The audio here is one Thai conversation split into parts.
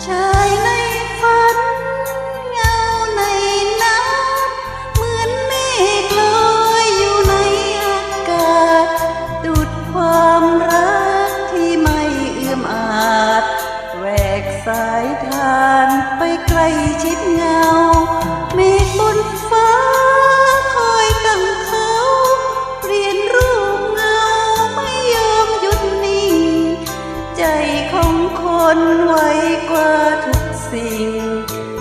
这一 นไว้กว่าทุกสิ่ง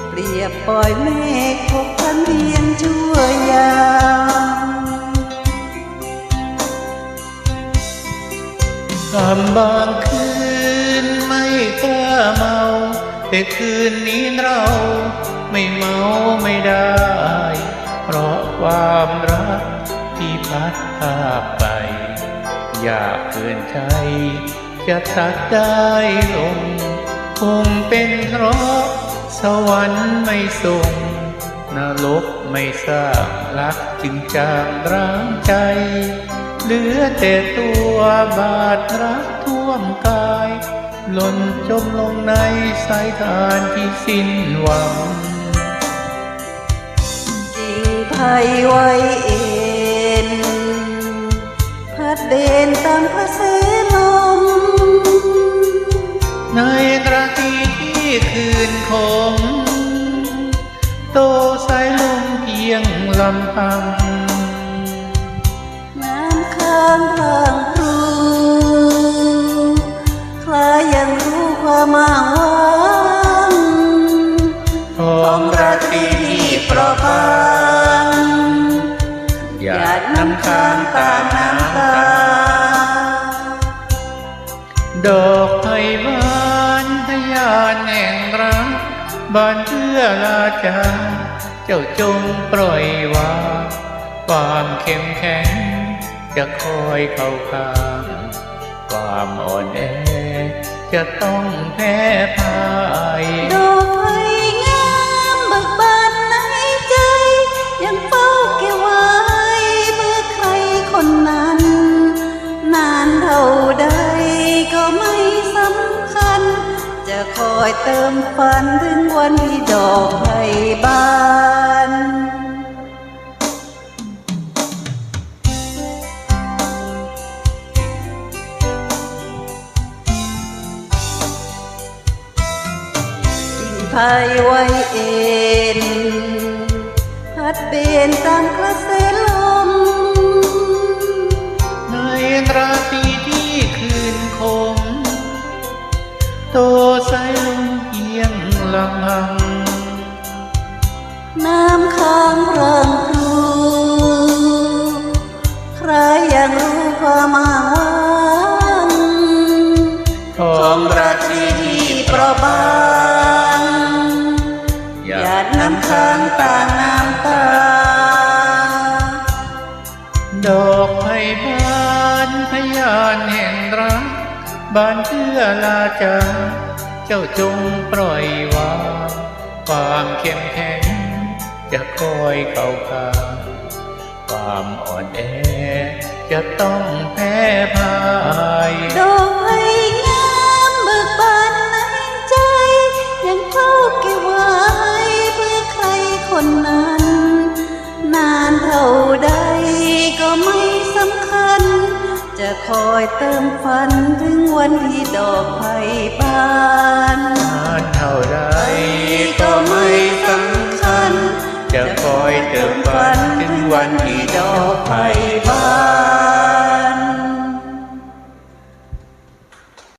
เปรียบปล่อยเมฆพกพันเพียงชั่วยามคำบางคืนไม่กล้าเมา แต่คืนนี้เราไม่เมาไม่ได้ เพราะความรักที่พัดพาไป อยากเกินใจจะตัดได้ลง คงเป็นเพราะ สวรรค์ไม่ส่งนรกไม่สร้างรักจึงจางร้างใจ เหลือแต่ตัวบาดรักท่วมกาย หล่นจมลงในสายทานที่สิ้นหวังกิ่งไผ่ไว้เอ็นพัดเด่นตามกระแสลม ใน คืนคม โตสายลมเพียงลำพัง น้ำค้างทางครูคล้ายยังรู้ความอ้างว้างทองราตรีที่เปราะบางหยาดน้ำค้างตามน้ำตาดอกไผ่บาาแห่งรักบานเพื่อลาจาเจ้าจงปล่อยวางความเข้มแข็ง จะคอยเข้าข้าง ความอ่อนแอจะต้องแพ้พ่ อยเติมฝันถึงวันที่ดอกไผ่บานกิ่งไผ่ไว้เอ็นพัดเบนตามกระแสัง น้ำค้างริงครู ใครยังรู้ความอ้าว้างของราตรีที่ที่เปราะบางหยาดน้ำค้างตางน้ำตา ดอกไผ่บานพยานแห่งรักบานเพื่อลาจา เจ้าจงปล่อยวางความเข้มแข็งจะคอยเข้าข้างความอ่อนแอจะต้องแพ้ คอยเติมฝันถึงวันที่ดอกไผ่บานนานเท่าไรก็ไม่สำคัญ จะคอยเติมฝันถึงวันที่ดอกไผ่บาน